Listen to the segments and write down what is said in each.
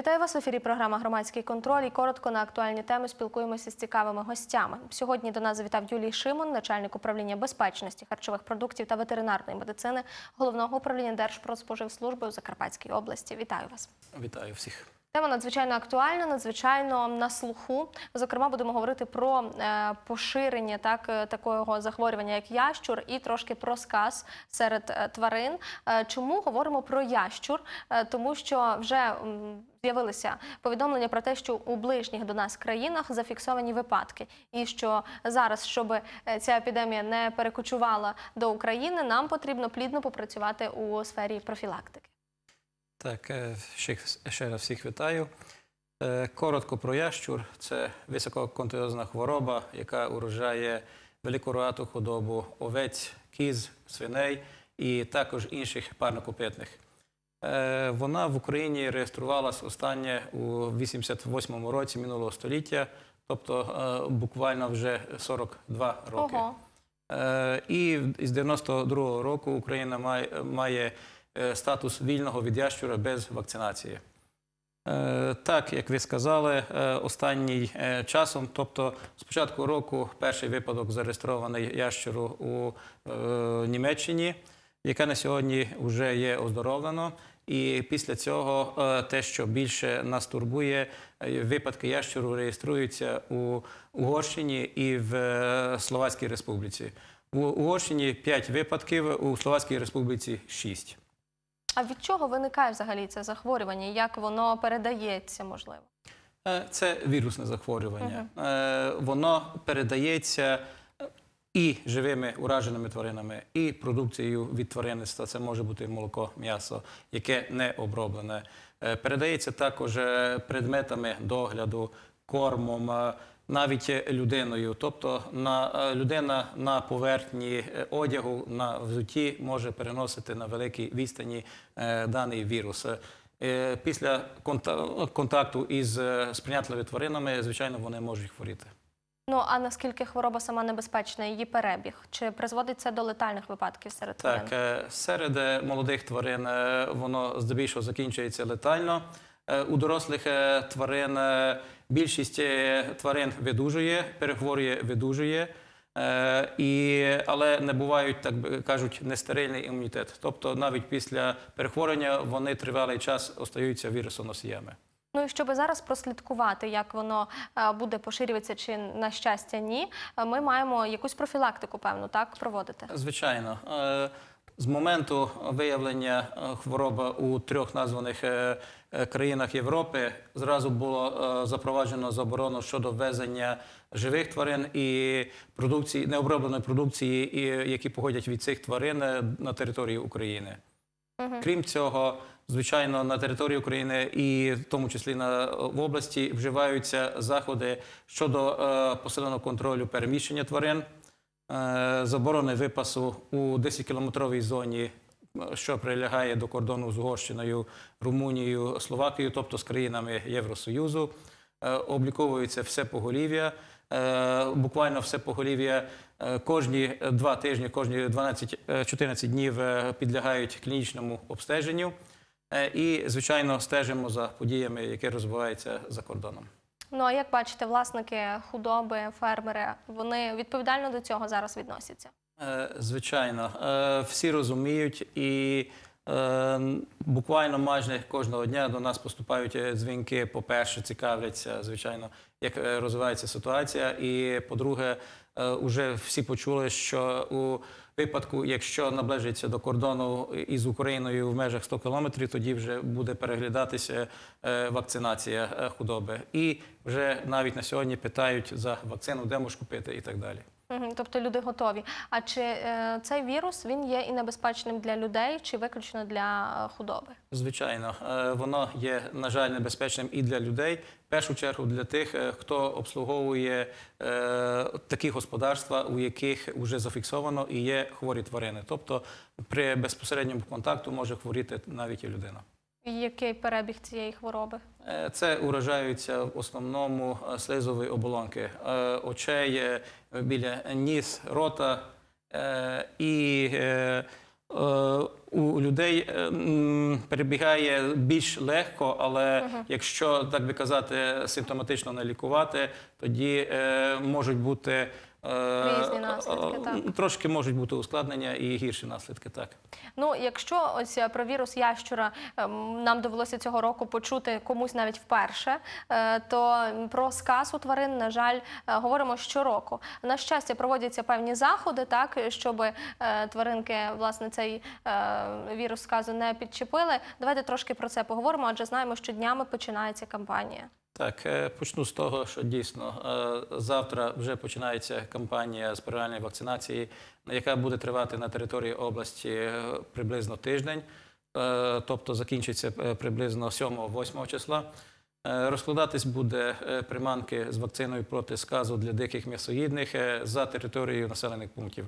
Вітаю вас в ефірі. Програма Громадський контроль. І коротко на актуальні теми спілкуємося з цікавими гостями. Сьогодні до нас завітав Юлій Шимон, начальник управління безпечності харчових продуктів та ветеринарної медицини головного управління Держпродспоживслужби у Закарпатській області. Вітаю вас. Вітаю всіх. Тема надзвичайно актуальна, надзвичайно на слуху. Зокрема, будемо говорити про е, поширення так, е, такого захворювання, як ящур, і трошки про сказ серед е, тварин. Чому говоримо про ящур? Тому що вже з'явилися повідомлення про те, що у ближніх до нас країнах зафіксовані випадки, і що зараз, щоб ця епідемія не перекочувала до України, нам потрібно плідно попрацювати у сфері профілактики. Так, е, ще, ще раз всіх вітаю. Е, Коротко про ящур. Це висококонтагіозна хвороба, яка уражає велику рогату худобу, овець, кіз, свиней і також інших парнокопитних. Е, Вона в Україні реєструвалась останнє у 88-му році минулого століття, тобто буквально вже 42 роки. Ого. І з 92-го року Україна має, статус вільного від ящура без вакцинації. Е, Так, як ви сказали, е, останній е, часом, тобто з початку року, перший випадок зареєстрований ящуру у е, Німеччині, яке на сьогодні вже є оздоровлено. І після цього е, те, що більше нас турбує, е, випадки ящуру реєструються у Угорщині і в е, Словацькій Республіці. У Угорщині 5 випадків, у Словацькій Республіці 6. А від чого виникає взагалі це захворювання? Як воно передається, можливо? Е, Це вірусне захворювання. Е, Воно передається е, і живими ураженими тваринами, і продукцією від тваринництва. Це може бути молоко, м'ясо, яке не оброблене. Передається також предметами догляду, кормом, навіть е, людиною. Тобто на, е, людина на поверхні е, одягу, на взутті може переносити на великій відстані е, даний вірус. Е, Після контакту із сприйнятливими тваринами, звичайно, вони можуть хворіти. Ну а наскільки хвороба сама небезпечна, її перебіг? Чи призводить це до летальних випадків серед тварин? Так, серед молодих тварин воно здебільшого закінчується летально. У дорослих тварин більшість е, тварин видужує, перехворює, видужує. Е, І, але не бувають, так кажуть, нестерильний імунітет. Тобто навіть після перехворювання вони тривалий час остаються вірусоносіями. Ну і щоб зараз прослідкувати, як воно е, буде поширюватися, чи на щастя ні, ми маємо якусь профілактику, певну, так проводити. Звичайно. З моменту виявлення е, хвороби у трьох названих е, е, країнах Європи зразу було запроваджено заборону щодо ввезення живих тварин і продукції необробленої продукції, які походять від цих тварин на території України. Крім цього, звичайно, на території України і в тому числі на в області вживаються заходи щодо е, посиленого контролю переміщення тварин, заборони випасу у 10-кілометровій зоні, е, що прилягає до кордону з Угорщиною, Румунією, Словакією, тобто з країнами Євросоюзу. Е, обліковується все поголів'я. Е, Буквально все поголів'я е, кожні два тижні, кожні 12-14 днів е, підлягають клінічному обстеженню. Е, І, звичайно, стежимо за подіями, які розвиваються за кордоном. Ну а як бачите, власники худоби, фермери, вони відповідально до цього зараз відносяться. Е, Звичайно, Е, всі розуміють і е, буквально майже кожного дня до нас поступають дзвінки. По-перше, цікавляться, звичайно, як розвивається ситуація. І по-друге, вже всі почули, що у випадку, якщо наближиться до кордону із Україною в межах 100 кілометрів, тоді вже буде переглядатися е, вакцинація е, худоби. І вже навіть на сьогодні питають за вакцину, де можеш купити і так далі. Тобто люди готові. А чи е, цей вірус він є і небезпечним для людей, чи виключно для е, худоби? Звичайно, Е, воно є, на жаль, небезпечним і для людей. В першу чергу для тих, хто обслуговує такі господарства, у яких вже зафіксовано і є хворі тварини. Тобто при безпосередньому контакту може хворіти навіть і людина. Який перебіг цієї хвороби? Е, Це уражаються в основному е, слизові оболонки е, очей біля ніс, рота і у людей перебігає більш легко, але якщо так би казати, симптоматично не лікувати, тоді можуть бути Різні наслідки, е, так. Трошки можуть бути ускладнення і гірші наслідки, так. Ну, якщо ось е, про вірус ящура ем, нам довелося цього року почути комусь навіть вперше, е, то про сказ у тварин, на жаль, е, говоримо щороку. На щастя, проводяться певні заходи, так щоб е, тваринки власне цей е, вірус сказу не підчепили. Давайте трошки про це поговоримо, адже знаємо, що днями починається кампанія. Так, е, почну з того, що дійсно е, завтра вже починається кампанія з перинальної вакцинації, яка буде тривати на території області е, приблизно тиждень, тобто закінчиться приблизно 7-8 числа. Розкладатись буде приманки з вакциною проти сказу для диких м'ясоїдних за територією населених пунктів.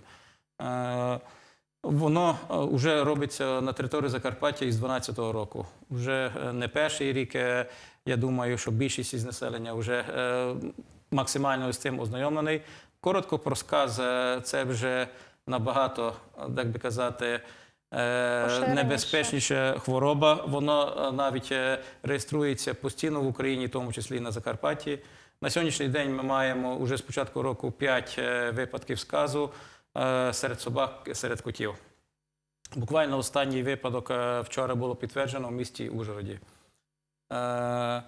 Е, Воно вже робиться на території Закарпаття із 2012 року. Вже е, не перший рік. е, Я думаю, що більшість із населення вже е, максимально з цим ознайомлений. Коротко про сказ е, це вже набагато, так би казати, е, небезпечніша хвороба. Воно е, навіть е, реєструється постійно в Україні, в тому числі і на Закарпатті. На сьогоднішній день ми маємо уже з початку року 5 випадків сказу е, серед собак, серед котів. Буквально останній випадок е, вчора було підтверджено в місті Ужгороді. Е,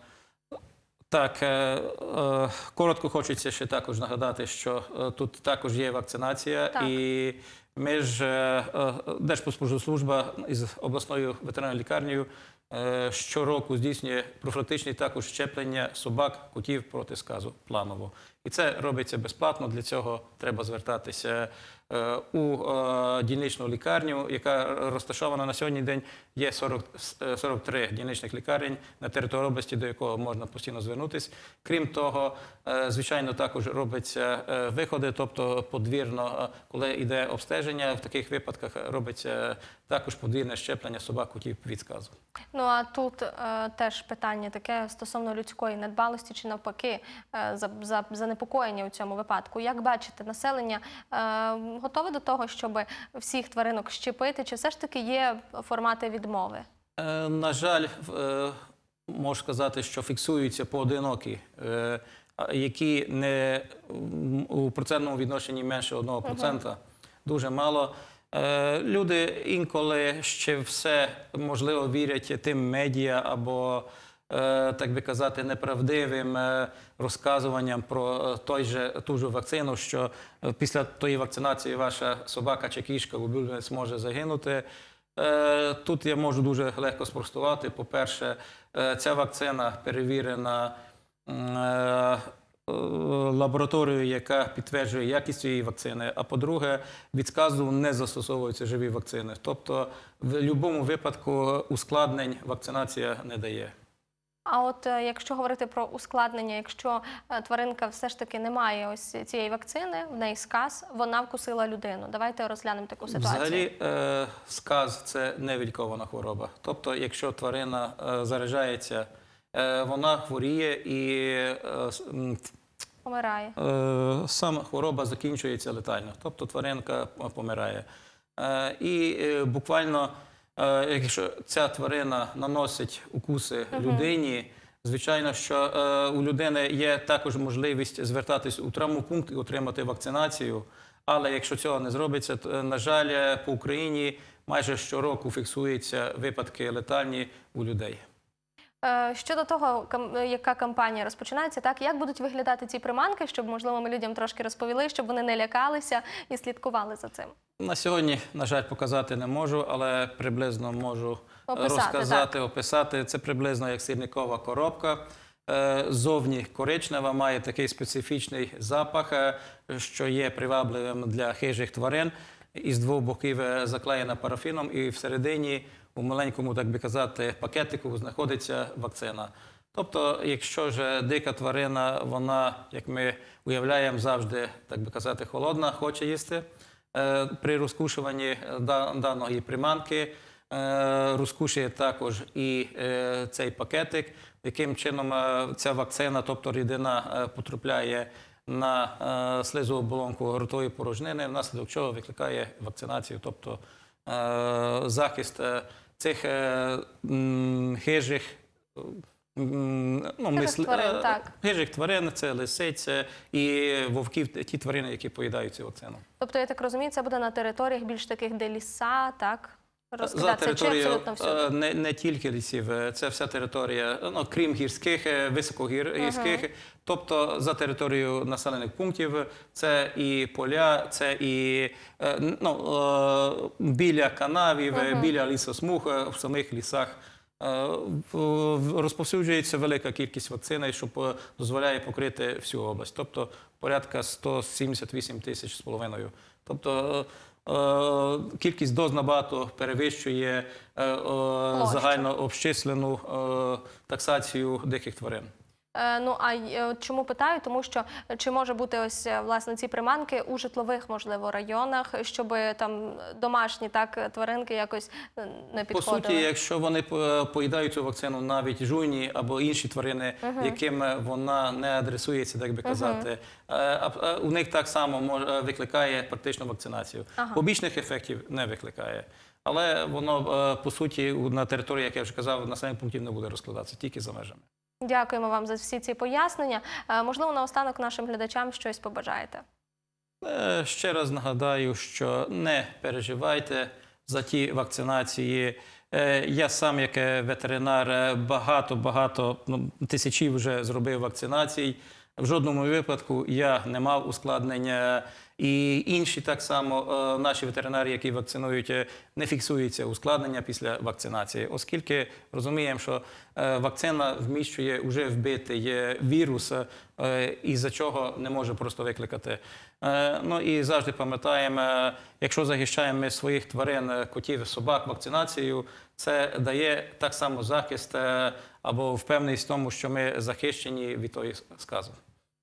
Так, е, е, коротко хочеться ще також нагадати, що е, тут також є вакцинація, Так. і ми ж е, е, Держпродспоживслужба із обласною ветеринарною лікарнею е, щороку здійснює профілактичні також щеплення собак, котів проти сказу планово. І це робиться безплатно. Для цього треба звертатися е, у е, дільничну лікарню, яка розташована на сьогодні день. Є 40, е, 43 дільничних лікарень на території області, до якого можна постійно звернутися. Крім того, е, звичайно, також робиться е, виходи, тобто подвірно, е, коли йде обстеження, в таких випадках робиться також подвірне щеплення собак, котів від сказу. Ну а тут е, теж питання таке стосовно людської недбалості чи навпаки е, за, за, занепокоєння у цьому випадку. Як бачите, населення е, готове до того, щоб всіх тваринок щепити, чи все ж таки є формати відмови? Е, На жаль, е, можу сказати, що фіксуються поодинокі, е, які не у процентному відношенні менше 1%. Дуже мало. Е, Люди інколи ще все можливо вірять тим медіа або, так би казати, неправдивим е, розказуванням про е, той же ту ж вакцину, що е, після тої вакцинації ваша собака чи кішка улюбленець може загинути. Е, Тут я можу дуже легко спростувати. По-перше, е, ця вакцина перевірена е, е, лабораторією, яка підтверджує якість цієї вакцини. А по-друге, від сказу не застосовуються живі вакцини. Тобто, в будь-якому випадку ускладнень вакцинація не дає. А от е, якщо говорити про ускладнення, якщо е, тваринка все ж таки не має ось цієї вакцини, в неї сказ, вона вкусила людину. Давайте розглянемо таку ситуацію. Взагалі, е, сказ це невілікована хвороба. Тобто, якщо тварина е, заражається, е, вона хворіє і е, Помирає. Е, Сама хвороба закінчується летально, тобто тваринка помирає. Е, І е, буквально, е, якщо ця тварина наносить укуси людині, звичайно, що е, у людини є також можливість звертатись у травмопункт і отримати вакцинацію. Але якщо цього не зробиться, то, е, на жаль, е, по Україні майже щороку фіксуються випадки летальні у людей. Е, Щодо того, е, яка кампанія розпочинається, так як будуть виглядати ці приманки, щоб можливо ми людям трошки розповіли, щоб вони не лякалися і слідкували за цим. На сьогодні, на жаль, показати не можу, але приблизно можу Описати, розказати, описати. Це приблизно як сірникова коробка. Е, Зовні коричнева, має такий специфічний запах, е, що є привабливим для хижих тварин. Із двох боків е, заклеєна парафіном, і всередині, у маленькому, так би казати, пакетику знаходиться вакцина. Тобто, якщо ж дика тварина, вона, як ми уявляємо, завжди, так би казати, холодна, хоче їсти. Е, При розкушуванні е, даної приманки е, розкушує також і цей пакетик, яким чином ця вакцина, тобто рідина, потрапляє на слизову оболонку ротової порожнини, внаслідок чого викликає вакцинацію, тобто захист цих хижих. Ну, мисли- тварин, е, так. Хижих тварин, це лисиця і вовків, ті тварини, які поїдають цю вакцину. Тобто, я так розумію, це буде на територіях більш таких, де ліса, так? За територією е, не, не тільки лісів, е, це вся територія, ну крім гірських, високогірських, тобто за територією населених пунктів, це і поля, це і ну, біля канавів, е, біля лісосмуг, в самих лісах. Е, Розповсюджується велика кількість вакцини, що дозволяє покрити всю область, тобто порядка 178 тисяч з половиною. Тобто е, е, кількість доз набагато перевищує загально обчислену таксацію диких тварин. Е, Ну а е, чому питаю? Тому що е, чи може бути ось власне ці приманки у житлових, можливо, районах, щоб там домашні так тваринки якось не По суті, якщо вони поїдають цю вакцину навіть жуйні або інші тварини, яким вона не адресується, так би казати, а у них так само викликає практично вакцинацію. Побічних ефектів не викликає. Але воно по суті на території, як я вже казав, населених пунктів не буде розкладатися, тільки за межами. Дякуємо вам за всі ці пояснення. Е, Можливо, наостанок нашим глядачам щось побажаєте. Е, Ще раз нагадаю, що не переживайте за ті вакцинації. Е, Я сам, як ветеринар, багато багато ну, тисячі вже зробив вакцинацій. В жодному випадку я не мав ускладнення. І інші так само е, наші ветеринари, які вакцинують, е, не фіксується ускладнення після вакцинації, оскільки розуміємо, що е, вакцина вміщує вже вбитий вірус, із-за чого не може просто викликати. Ну і завжди пам'ятаємо, якщо захищаємо ми своїх тварин, котів, собак вакцинацією, це дає так само захист або впевненість в тому, що ми захищені від тої сказу.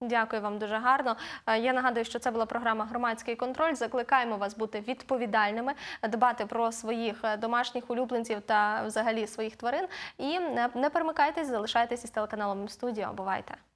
Дякую вам дуже гарно. Е, Я нагадую, що це була програма Громадський контроль. Закликаємо вас бути відповідальними, дбати про своїх е, домашніх улюбленців та взагалі своїх тварин. І не не перемикайтесь, залишайтесь із телеканалом студіо. Бувайте.